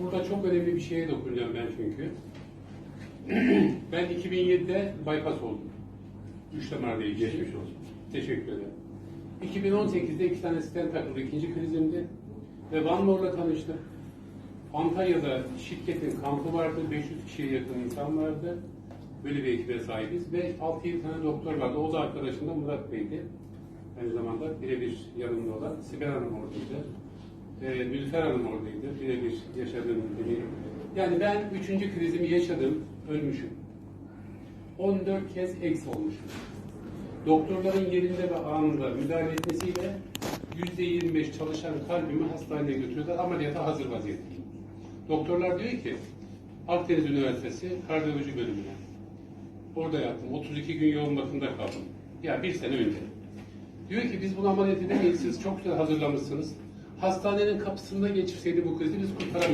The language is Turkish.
Burada çok önemli bir şeye dokunacağım ben çünkü. ben 2007'de bypass oldum. Üç damarla ilgili. Geçmiş olsun. Teşekkür ederim. 2018'de iki tane stent takıldı. ikinci krizimdi. Ve Van Moor'la tanıştım. Antalya'da şirketin kampı vardı. 500 kişiye yakın insan vardı. Böyle bir ekibe sahibiz. Ve 6-7 tane doktor vardı. O da arkadaşım da Murat Bey'di. Aynı zamanda birebir yanımda olan Sibel Hanım oradaydı. Ee, Nülfer Hanım oradaydı. Birebir yaşadığım gibi. Yani ben üçüncü krizimi yaşadım. Ölmüşüm. 14 kez eks olmuşum. Doktorların yerinde ve anında müdahale etmesiyle %25 çalışan kalbimi hastaneye götürüyorlar. Ameliyata hazır vaziyetteyim. Doktorlar diyor ki Akdeniz Üniversitesi kardiyoloji bölümüne. Orada yattım. 32 gün yoğun bakımda kaldım. Ya bir sene önce. Diyor ki biz bunu ameliyat edemeyiz. Siz çok güzel hazırlamışsınız. Hastanenin kapısında geçirseydi bu krizi biz kurtaramayız.